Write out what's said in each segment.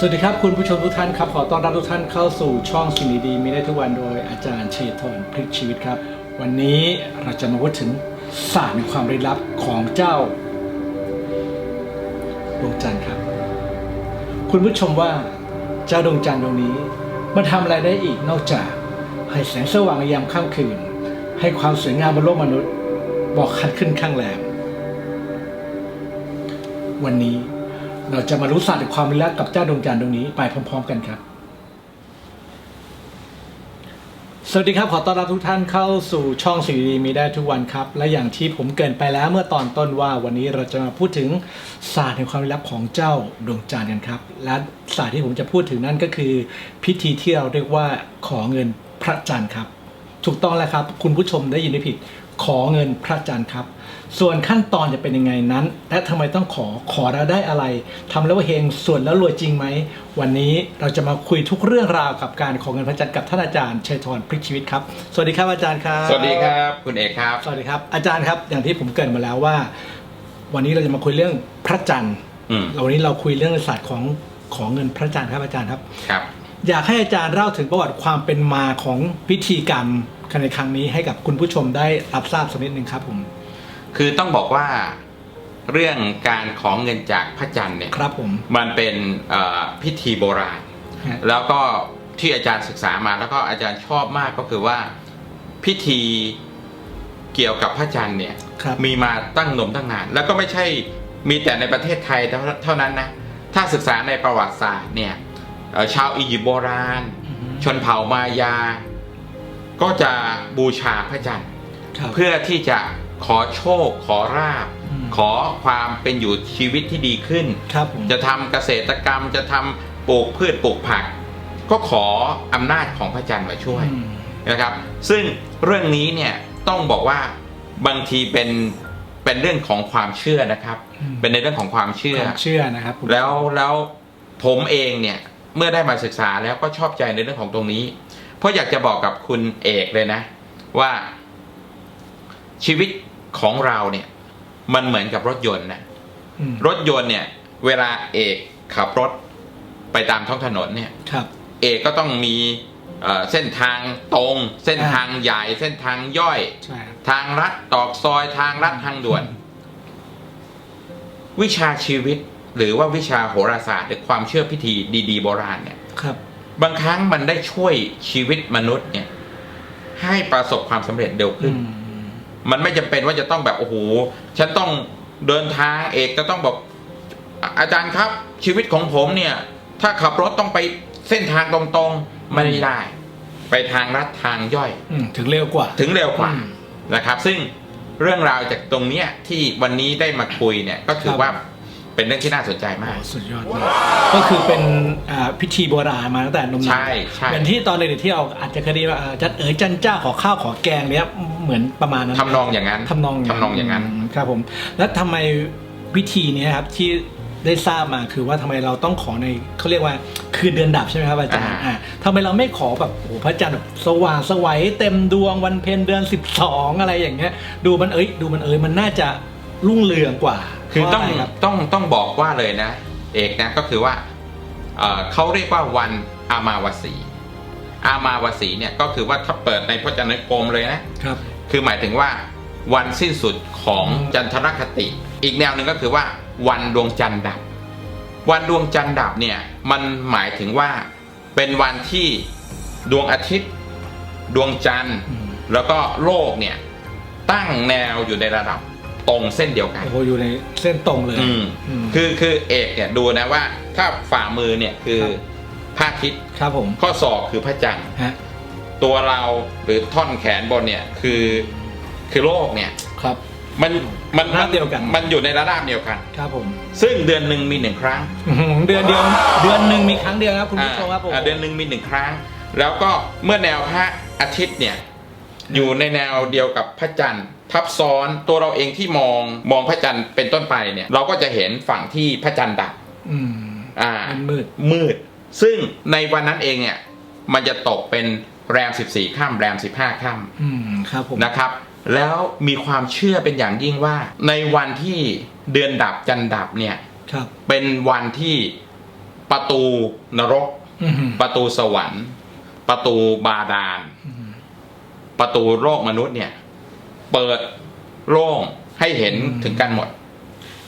สวัสดีครับคุณผู้ชมทุกท่านครับขอต้อนรับทุกท่านเข้าสู่ช่องสิ่งดีๆมีได้ทุกวันโดยอาจารย์เชษฐนพลิกชีวิตครับ วันนี้เราจะมาพูดถึงศาสตร์ในความลี้ลับของเจ้าดวงจันทร์ครับ คุณผู้ชมว่าเจ้าดวงจันทร์ดวงนี้ มันทำอะไรได้อีกนอกจาก ให้แสงสว่างในยามค่ำคืน ให้ความสวยงามบนโลกมนุษย์ บอกคัดขึ้นข้างแรมวันนี้ เราจะมารู้ศาสตร์แห่งความลี้ลับกับเจ้าดวงจันทร์ดวงนี้ไปพร้อม ๆ กันครับ สวัสดีครับ ขอต้อนรับทุกท่านเข้าสู่ช่องสิ่งดีๆมีได้ทุกวันครับ และอย่างที่ผมเกรินไปแล้วเมื่อตอนต้นว่าวันนี้เราจะมาพูดถึงศาสตร์แห่งความลี้ลับของเจ้าดวงจันทร์กันครับ และศาสตร์ที่ผมจะพูดถึงนั่นก็คือ พิธีที่เราเรียกว่าขอเงินพระจันทร์ครับ ถูกต้องแล้วครับ คุณผู้ชมได้ยินไม่ผิด ขอเงินพระจันทร์ครับ ส่วนขั้นตอนจะเป็นยังไงนั้น และทำไมต้องขอขอแล้วได้อะไรทำแล้วเฮงส่วนแล้วรวยจริงไหม วันนี้เราจะมาคุยทุกเรื่องราวกับการขอเงินพระจันทร์กับท่านอาจารย์ชัยธรพลิกชีวิตครับสวัสดีครับอาจารย์ครับ สวัสดีครับคุณเอกครับ สวัสดีครับอาจารย์ครับอย่างที่ผมเกรินมาแล้วว่า วันนี้เราจะมาคุยเรื่องพระจันทร์อืมวันนี้เราคุยเรื่องศาสตร์ของของเงินพระจันทร์ครับอาจารย์ครับ ครับ อยากให้อาจารย์เล่าถึงประวัติความเป็นมาของพิธีกรรม ในครั้งนี้ให้กับคุณผู้ชมได้รับทราบสักนิดหนึ่งครับผม คือต้องบอกว่าเรื่องการของเงินจากพระจันทร์เนี่ยครับผม มันเป็นเอ่อพิธีโบราณ ฮะ แล้วก็ที่อาจารย์ศึกษามาแล้วก็อาจารย์ชอบมากก็คือว่าพิธีเกี่ยวกับพระจันทร์เนี่ย ครับ มีมาตั้งนมตั้งนาน แล้วก็ไม่ใช่มีแต่ในประเทศไทยเท่าเท่านั้นนะ ถ้าศึกษาในประวัติศาสตร์เนี่ยเอ่อชาวอียิปต์โบราณ ชนเผ่ามายา ก็จะบูชาพระจันทร์ครับเพื่อที่จะขอโชคขอราบอืมขอความเป็นอยู่ชีวิตที่ดีขึ้นครับผมจะทำเกษตรกรรมจะทำปลูกพืชปลูกผัก ก็ขออำนาจของพระจันทร์มาช่วยอืมนะครับ ซึ่งเรื่องนี้เนี่ยต้องบอกว่าบางทีเป็นเป็นเรื่องของความเชื่อนะครับ เป็นในเรื่องของความเชื่อความเชื่อนะครับผมแล้วแล้วผมเองเนี่ยเมื่อได้มาศึกษาแล้วก็ชอบใจในเรื่องของตรงนี้ เพราะอยากจะบอกกับคุณเอกเลยนะ ว่าชีวิตของเราเนี่ย มันเหมือนกับรถยนต์นะอืมรถยนต์เนี่ย เวลาเอกขับรถไปตามท้องถนนเนี่ยครับ เอกก็ต้องมีเอ่อเส้นทางตรง เส้นอ่าทางใหญ่เส้นทางย่อยใช่ครับทางลัดตอกซอยทางลัดทางด่วน วิชาชีวิตหรือว่าวิชาโหราศาสตร์หรือความเชื่อพิธีดี ๆ โบราณเนี่ยครับ บางครั้งมันได้ช่วยชีวิตมนุษย์เนี่ย ให้ประสบความสำเร็จเร็วอืขึ้นมมันไม่จำเป็นว่าจะต้องแบบโอ้โหฉันต้องเดินทางเอกจะต้องบอกอาอาจารย์ครับชีวิตของผมเนี่ย ถ้าขับรถต้องไปเส้นทางตรงๆไม่ได้ ไปทางลัดทางย่อยอืมถึงเร็วกว่า ถึงเร็วกว่าอืมนะครับ ซึ่งเรื่องราวจากตรงเนี้ยที่วันนี้ได้มาคุยเนี่ยก็ถือครับว่า เป็นเรื่องที่น่าสนใจมากโอ้สุดยอดมากก็คือเป็นอ่าพิธีโบราณมาตั้งแต่นมนานใช่ใช่ เหมือนที่ตอนเด็กๆที่เราอาจจะเคยได้ยินว่าอ่าจันเอ๋ยจันเจ้าขอข้าวขอแกงเนี้ยเหมือนประมาณนั้นทำนองอย่างนั้นทำนองทำนองอย่างนั้น มครับผม แล้วทำไมวิธีเนี้ยครับที่ได้ทราบมาคือว่าทำไมเราต้องขอในเขาเรียกว่าคืนเดือนดับใช่ไหมครับอาจารย์อ่า อ่าทำไมเราไม่ขอแบบโอ้โหพระจันทร์แบบสว่างสวัยเต็มดวงวันเพ็ญเดือน 12 อะไรอย่างเงี้ย ดูมันเอ้ยดูมันเอ้ยมันน่าจะรุ่งเรืองกว่า คือต้องเพราะะไรครับ ต้องต้องบอกว่าเลยนะ เอกนะก็คือว่าเอ่อเขาเรียกว่าวันอามาวสี อามาวสีเนี่ยก็คือว่าถ้าเปิดในพจนานุกรมเลยนะ ครับ คือหมายถึงว่าวันสิ้นสุดของอืมจันทรคติ อีกแนวหนึ่งก็คือว่า วันดวงจันทร์ดับ วันดวงจันทร์ดับเนี่ยมันหมายถึงว่าเป็นวันที่ดวงอาทิตย์ ดวงจันทร์ อืม แล้วก็โลกเนี่ยตั้งแนวอยู่ในระดับ ตรงเส้นเดียวกัน โอ้โหอยู่ในเส้นตรงเลยอืมอืมคือคือเอกเนี่ยดูนะว่า ถ้าฝ่ามือเนี่ยคือครับพระอาทิตย์ครับผมข้อศอกคือพระจันทร์ ฮะตัวเราหรือท่อนแขนบนเนี่ยคือคือโลกเนี่ยครับ มันมันระดับเดียวกัน มันอยู่ในระดับเดียวกัน ครับผมซึ่งเดือนหนึ่งมีหนึ่งครั้งอื้อหือเดือนเดียว เดือนหนึ่งมีครั้งเดียวครับคุณผู้ชมครับผมอ่าเดือนหนึ่งมีหนึ่งครั้ง แล้วก็เมื่อแนวพระอาทิตย์เนี่ยอยู่ในแนวเดียวกับพระจันทร์ ทับซ้อนตัวเราเองที่มองมองพระจันทร์เป็นต้นไปเนี่ย เราก็จะเห็นฝั่งที่พระจันทร์ดับอืมอ่ามันมืดมืด ซึ่งในวันนั้นเองเนี่ย มันจะตกเป็นแรม 14ค่ำแรม 15ค่ำอืมครับผมนะครับ แล้วมีความเชื่อเป็นอย่างยิ่งว่า ในวันที่เดือนดับจันทร์ดับเนี่ยครับ เป็นวันที่ประตูนรก อืมประตูสวรรค์ ประตูบาดาล ประตูโลกมนุษย์เนี่ย เปิดโล่งให้เห็นถึงกันหมด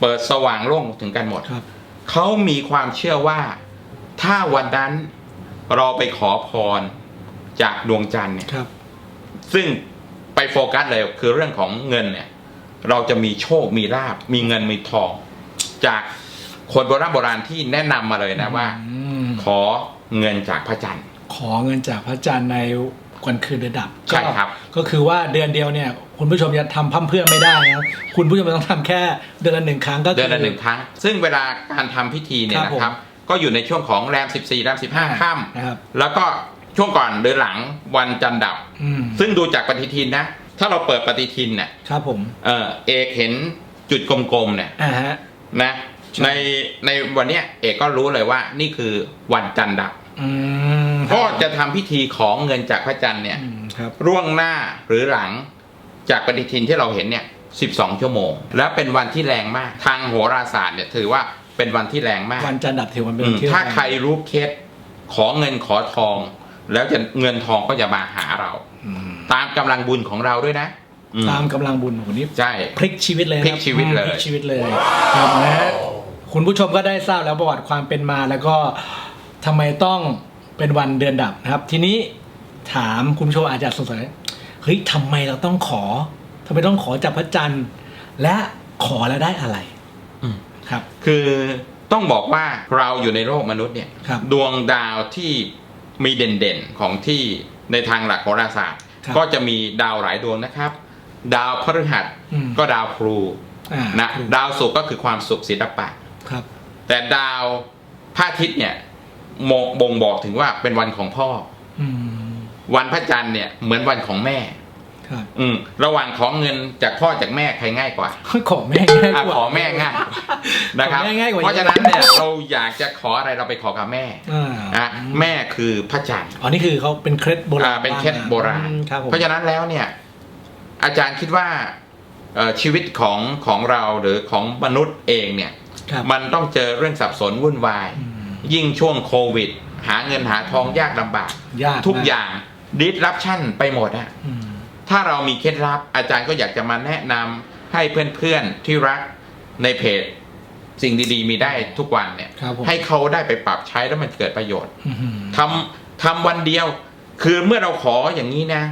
เปิดสว่างโล่งถึงกันหมดครับ เขามีความเชื่อว่าถ้าวันนั้นเราไปขอพรจากดวงจันทร์เนี่ยครับ ซึ่งไปโฟกัสเลยคือเรื่องของเงินเนี่ย เราจะมีโชคมีลาบมีเงินมีทอง จากคนโบราณโบราณที่แนะนำมาเลยนะว่าอืมขอเงินจากพระจันทร์ ขอเงินจากพระจันทร์ใน วันคืนเดือนดับใช่ครับก็ก็คือว่าเดือนเดียวเนี่ยคุณผู้ชมจะทำพั่มเพรื่อไม่ได้นะคุณผู้ชมต้องทำแค่เดือนละหนึ่งครั้งก็คืเดือนละหนึ่งครั้ง ซึ่งเวลาการทำพิธีเนี่ยครับผมนะครับก็อยู่ในช่วงของแรม 14แรม 15ค่นะครับำแล้วก็ช่วงก่อนหรือหลังวันจันทร์ดับอืมซึ่งดูจากปฏิทินนะ ถ้าเราเปิดปฏิทินเนี่ยครับผมเออเอกเห็นจุดกลมๆเนี่ยอ่าฮะนะใช่ในในวันเนี้ยเอกก็รู้เลยว่านี่คือวันจันทร์ดับ อืมก็จะทำพิธีของเงินจากพระจันทร์เนี่ย อืมครับ ร่วงหน้าหรือหลังจากปฏิทินที่เราเห็นเนี่ย 12 ชั่วโมง และเป็นวันที่แรงมาก ทางโหราศาสตร์เนี่ยถือว่าเป็นวันที่แรงมากวันจันทร์ดับถือวันเป็นอืวัมนที่ถ้าแงใครรู้เคล็ดขอเงินขอทอง แล้วจะเงินทองก็จะมาหาเรา อืมตามกำลังบุญของเราด้วยนะอืมตามกำลังบุญของนี้ ใช่ พลิกชีวิตเลยนะพลิกชีวิตเลยอืมพลิกชีวิตเลยครับนะคุณผู้ชมก็ได้ทราบแล้วประวัติความเป็นมาแล้วก็ทำไมต้อง เป็นวันเดือนดับนะครับ ทีนี้ถามคุณผู้ชมอาจจะสงสัยเฮ้ยทำไมเราต้องขอทำไมต้องขอจากพระจันทร์ และขอแล้วได้อะไรอืมครับ คือต้องบอกว่าเราอยู่ในโลกมนุษย์เนี่ยครับดวงดาวที่มีเด่นๆของที่ในทางหลักโหราศาสตร์ ครับก็จะมีดาวหลายดวงนะครับ ดาวพฤหัสอืม ก็ดาวครูอ่านะดาวศุกร์ก็คือความสุขศิลปะ ครับ แต่ดาวพระอาทิตย์เนี่ย มงบ่งบอกถึงว่าเป็นวันของพ่อ อืมวันพระจันทร์เนี่ยเหมือนวันของแม่ ครับอืม ระหว่างของเงินจากพ่อจากแม่ใครง่ายกว่า ขอแม่ง่ายอะกว่า ขอแม่ง่ายนะครับขอแม่ง่ายกว่า เพราะฉะนั้นเนี่ยเราอยากจะขออะไรเราไปขอกับแม่อ่าอะแม่คือพระจันทร์อ๋อนี่คือเขาเป็นเคล็ดโบราอ่าณเป็นเคล็ดโบราณ อืมครับผมเพราะฉะนั้นแล้วเนี่ย อาจารย์คิดว่าเอ่อชีวิตของของเราหรือของมนุษย์เองเนี่ย ครับมันต้องเจอเรื่องสับสนวุ่นวาย อืม ยิ่งช่วงโควิด หาเงินหาทองยากลำบาก ยากทุกมอย่างดิสรับชั่นไปหมดอะอืมถ้าเรามีเคล็ดลับอาจารย์ก็อยากจะมาแนะนำให้เพื่อนๆที่รักในเพจสิ่งดีๆ มีได้ทุกวันเนี่ยครับผมให้เขาได้ไปปรับใช้แล้วมันเกิดประโยชน์อืมทำทำวันเดียว คือเมื่อเราขออย่างนี้นะ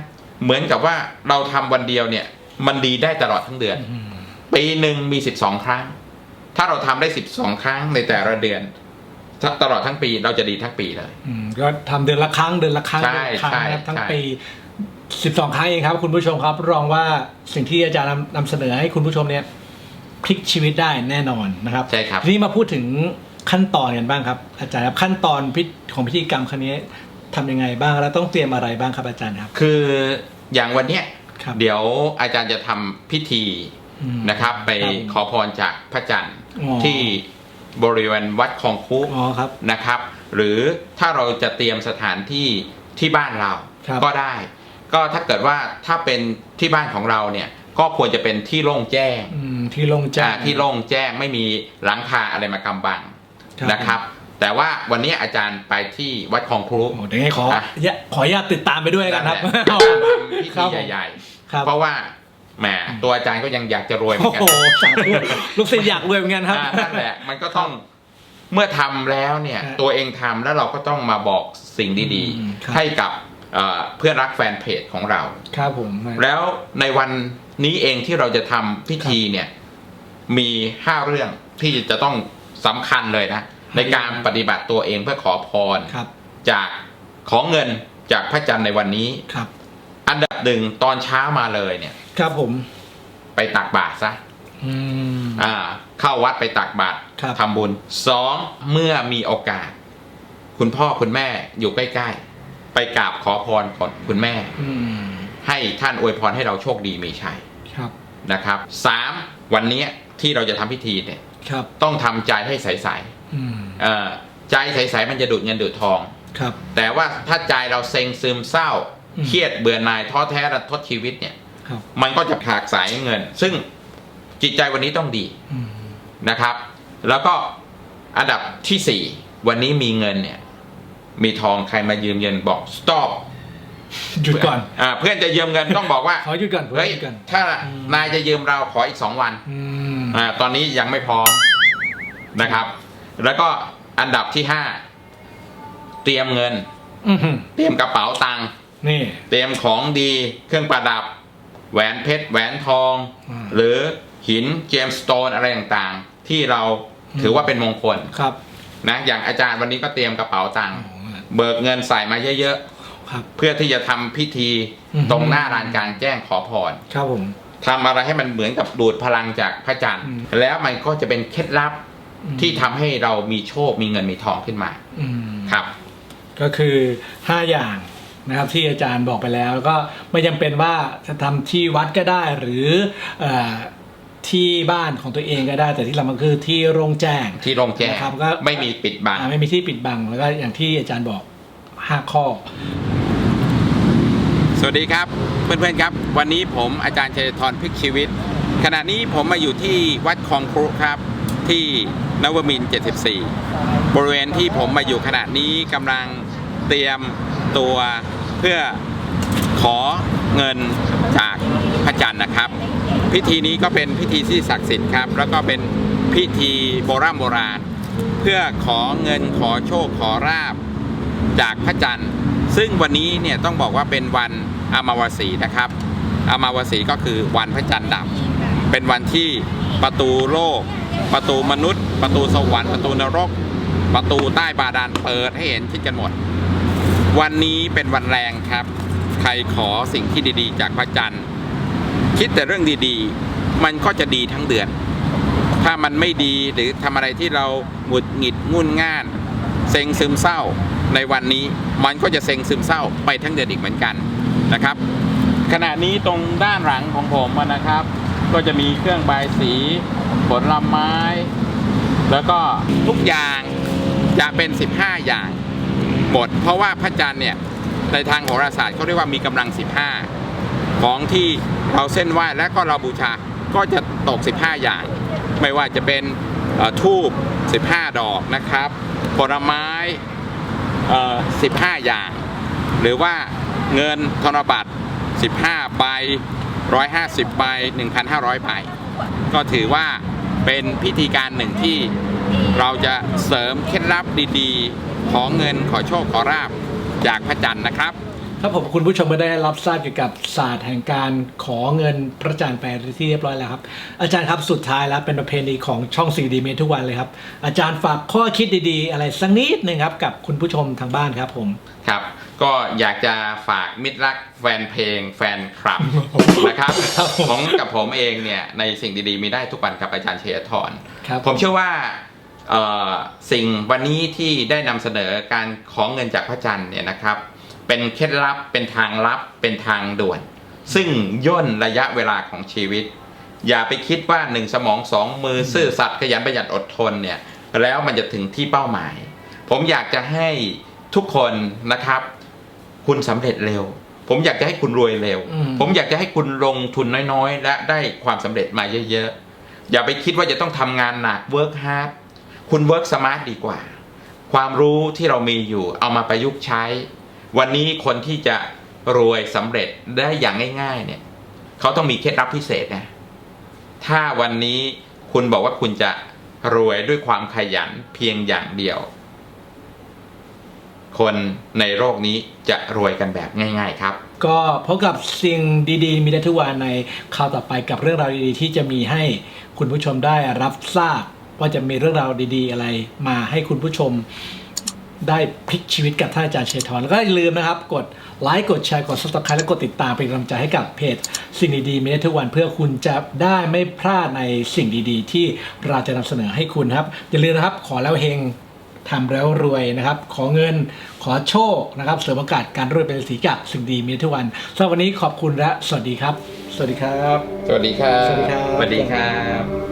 เหมือนกับว่าเราทำวันเดียวเนี่ย มันดีได้ตลอดทั้งเดือนอืมปีหนึ่งมีสิบสองครั้ง ถ้าเราทำได้สิบสองครั้งในแต่ละเดือนถ้า ตลอดทั้งปีเราจะดีทั้งปีเลยอืมก็ทำเดือนละครั้งเดือนละครั้งใช่เดือนละครั้งใช่นะครับทั้งใช่ปีสิบสองครั้งเองครับ คุณผู้ชมครับรองว่าสิ่งที่อาจารย์นำนำเสนอให้คุณผู้ชมเนี่ยพลิกชีวิตได้แน่นอนนะครับใช่ครับทีนี้มาพูดถึงขั้นตอนกันบ้างครับ อาจารย์ครับขั้นตอนพิของพิธีกรรมครั้งนี้ทำยังไงบ้างแล้วต้องเตรียมอะไรบ้างครับอาจารย์ครับ คืออย่างวันเนี้ยครับเดี๋ยวอาจารย์จะทำพิธีอืมนะครับ ไปครับผมขอพรจากพระจันทร์อ๋อที่ บริเวณวัดคลองคุอ๋อครับ นะครับ หรือถ้าเราจะเตรียมสถานที่ที่บ้านเราครับก็ได้ ก็ถ้าเกิดว่าถ้าเป็นที่บ้านของเราเนี่ยก็ควรจะเป็นที่โล่งแจ้งอืมที่ลงแจ้อ่างที่โล่งแจ้งไม่มีหลังคาอะไรมากำบังครับ นะครับ แต่ว่าวันนี้อาจารย์ไปที่วัดคลองครุโอ้เดี๋ยวให้ขออะอย่าขออนุญาตติดตามไปด้วยกันครับ นั่นแหละทำพิครัธีบผมใหญ่ครับ ๆ เพราะว่า แหมตัวอาจารย์ก็ยังอยากจะรวยเหมือโอ้นกันโหสาธุลูกศิษย์อยากรวยเหมือนกันครับ อ่านั่นแหละมันก็ต้องเมื่อทำแล้วเนี่ย ฮะตัวเองทำแล้วเราก็ต้องมาบอกสิ่งดีอืมครับ ๆ ให้กับเอ่อเพื่อนรักแฟนเพจของเรา ครับผม แล้วในวันนี้เองที่เราจะทำพิธีเนี่ยมีห้าเรื่องที่จะต้องสำคัญเลยนะ ในการปฏิบัติตัวเองเพื่อขอพร ครับ จากขอเงินจากพระจันทร์ในวันนี้ ครับ อันดับหนึ่งตอนเช้ามาเลยเนี่ย ครับผม ไปตักบาตรซะอืม อ่า เข้าวัดไปตักบาตรครับ ทำบุญสองเมื่อมีโอกาส คุณพ่อคุณแม่อยู่ใกล้ๆ ไปกราบขอพรก่อนคุณแม่ อืมให้ท่านอวยพรให้เราโชคดีมีชัยครับ นะครับสามวันเนี้ยที่เราจะทำพิธีเนี่ยครับ ต้องทำใจให้ใสอืมๆเอ่อใจใสๆมันจะดูดเงินดูดทอง ครับ แต่ว่าถ้าใจเราเซ็งซึมเศร้า อืม เครียดเบื่อหน่ายท้อแท้รันทดชีวิตเนี่ยครับ มันก็จะขาดสายเงิน ซึ่งจิตใจวันนี้ต้องดีอืมนะครับ แล้วก็อันดับที่สี่วันนี้มีเงินเนี่ย มีทองใครมายืมเงินบอก stop หยุดก่อนอ่าเพื่อนจะยืมเงินต้องบอกว่าขอหยุดก่อนเพื่อนเฮ้ยหยุดก่อนถ้าอืมนายจะยืมเราขออีกสองวันอืมอ่าตอนนี้ยังไม่พร้อมนะครับ แล้วก็อันดับที่ห้าเตรียมเงินอื้อหือเตรียมกระเป๋าตังค์นี่ เตรียมของดีเครื่องประดับ แหวนเพชรแหวนทองอืมหรือหินเจมสโตนอะไรต่างๆ ที่เราถือว่าเป็นมงคลครับนะอย่างอาจารย์วันนี้ก็เตรียมกระเป๋าตังค์โอ้โหเบิกเงินใส่มาเยอะครับๆเพื่อที่จะทำพิธีอืมตรงหน้าลานกลางแจ้งขอพรครับผมทำอะไรให้มันเหมือนกับดูดพลังจากพระจันทร์อืมแล้วมันก็จะเป็นเคล็ดลับอืมที่ทำให้เรามีโชคมีเงินมีทองขึ้นมาอืมครับ ก็คือห้าอย่าง นะครับที่อาจารย์บอกไปแล้วแล้วก็ไม่จำเป็นว่าจะทำที่วัดก็ได้หรือเออที่บ้านของตัวเองก็ได้ แต่ที่เรามันคือที่โรงแจ้งที่โรงแจ้งนะครับก็ไม่มีปิดบังอ่าไม่มีที่ปิดบังแล้วก็อย่างที่อาจารย์บอกห้าข้อ สวัสดีครับเพื่อนๆครับ วันนี้ผมอาจารย์ชัยธรพลิกชีวิต ขณะนี้ผมมาอยู่ที่วัดคลองครุครับที่นวมินทร์74 บริเวณที่ผมมาอยู่ขณะนี้กำลังเตรียมตัว เพื่อขอเงินจากพระจันทร์นะครับ พิธีนี้ก็เป็นพิธีที่ศักดิ์สิทธิ์ครับ แล้วก็เป็นพิธีโบราณโบราณ เพื่อขอเงินขอโชคขอราบจากพระจันทร์ ซึ่งวันนี้เนี่ยต้องบอกว่าเป็นวันอามาวสีนะครับอามาวสีก็คือวันพระจันทร์ดับ เป็นวันที่ประตูโลก ประตูมนุษย์ ประตูสวรรค์ประตูนรก ประตูใต้บาดาลเปิดให้เห็นชิดกันหมด วันนี้เป็นวันแรงครับ ใครขอสิ่งที่ดีๆ จากพระจันทร์ คิดแต่เรื่องดีๆ มันก็จะดีทั้งเดือน ถ้ามันไม่ดีหรือทำอะไรที่เราหงุดหงิดงุนง่าน เซ็งซึมเศร้าในวันนี้มันก็จะเซ็งซึมเศร้าไปทั้งเดือนอีกเหมือนกันนะครับ ขณะนี้ตรงด้านหลังของผมนะครับ ก็จะมีเครื่องบายสี ผลไม้ แล้วก็ทุกอย่างจะเป็น 15 อย่าง หมด เพราะว่าพระจันทร์เนี่ยในทางโหราศาสตร์เขาเรียกว่ามีกำลัง 15 ของที่เราเส้นไหว้และก็เราบูชาก็จะตก 15 อย่าง ไม่ว่าจะเป็นทูบ15 ดอกนะครับผลไม้ 15 อย่าง หรือว่าเงินธนบัตร 15 ใบ 150 ใบ 1,500 ใบ ก็ถือว่าเป็นพิธีการหนึ่งที่ เราจะเสริมเคล็ดลับดีๆ ขอเงินขอโชคขอราบจากพระจันทร์นะครับ ครับผมคุณผู้ชมก็ได้รับทราบเกี่ยวกับศาสตร์แห่งการขอเงินพระจันทร์ไปที่เรียบร้อยแล้วครับ อาจารย์ครับสุดท้ายแล้วเป็นประเพณีของช่องสีดีเมทุกวันเลยครับ อาจารย์ฝากข้อคิดดีๆ อะไรสักนิดหนึ่งครับกับคุณผู้ชมทางบ้านครับผมครับ ก็อยากจะฝากมิตรรักแฟนเพลงแฟนคลับนะครับครับผมของกับผมเองเนี่ยในสิ่งดีๆ มีได้ทุกวันกับอาจารย์เชยธรครับผมเชื่อว่าเอ่อ สิ่งวันนี้ที่ได้นำเสนอการของเงินจากพระจันทร์เนี่ยนะครับ เป็นเคล็ดลับเป็นทางลับเป็นทางด่วน ซึ่งย่นระยะเวลาของชีวิต อย่าไปคิดว่าหนึ่งสมองสองมือซื่อสัตย์ขยันประหยัดอดทนเนี่ยแล้วมันจะถึงที่เป้าหมาย ผมอยากจะให้ทุกคนนะครับ คุณสำเร็จเร็ว ผมอยากจะให้คุณรวยเร็วอืมผมอยากจะให้คุณลงทุนน้อยๆ และได้ความสำเร็จมาเยอะๆอย่าไปคิดว่าจะต้องทำงานหนัก work hard คุณ work smart ดีกว่า ความรู้ที่เรามีอยู่เอามาประยุกต์ใช้ วันนี้คนที่จะรวยสำเร็จได้อย่างง่าย ๆ เนี่ยเขาต้องมีเคล็ดลับพิเศษนะถ้าวันนี้คุณบอกว่าคุณจะรวยด้วยความขยันเพียงอย่างเดียว คนในโลกนี้จะรวยกันแบบง่าย ๆ ครับ ก็พบกับสิ่งดีๆ มีได้ทุกวันในคราวต่อไปกับเรื่องราวดีๆ ที่จะมีให้คุณผู้ชมได้รับทราบ ว่าจะมีเรื่องราวดี ๆ อะไรมาให้คุณผู้ชมได้พลิกชีวิตกับท่านอาจารย์เชยทรแล้วก็อย่าลืมนะครับ กดไลค์กดแชร์กด subscribe และกดติดตามเป็นกำลังใจให้กับเพจสิ่งดีๆมีได้ทุกวันเพื่อคุณจะได้ไม่พลาดในสิ่งดีๆ ที่เราจะนำเสนอให้คุณครับ อย่าลืมนะครับขอแล้วเฮงทำแล้วรวยนะครับ ขอเงินขอโชคนะครับเสริมโอกาสการรวยเป็นสีจากสิ่งดีมีได้ทุกวันสำหรับวันนี้ขอบคุณและสวัสดีครับ สวัสดีครับ สวัสดีครับ สวัสดีครับ สวัสดีครับ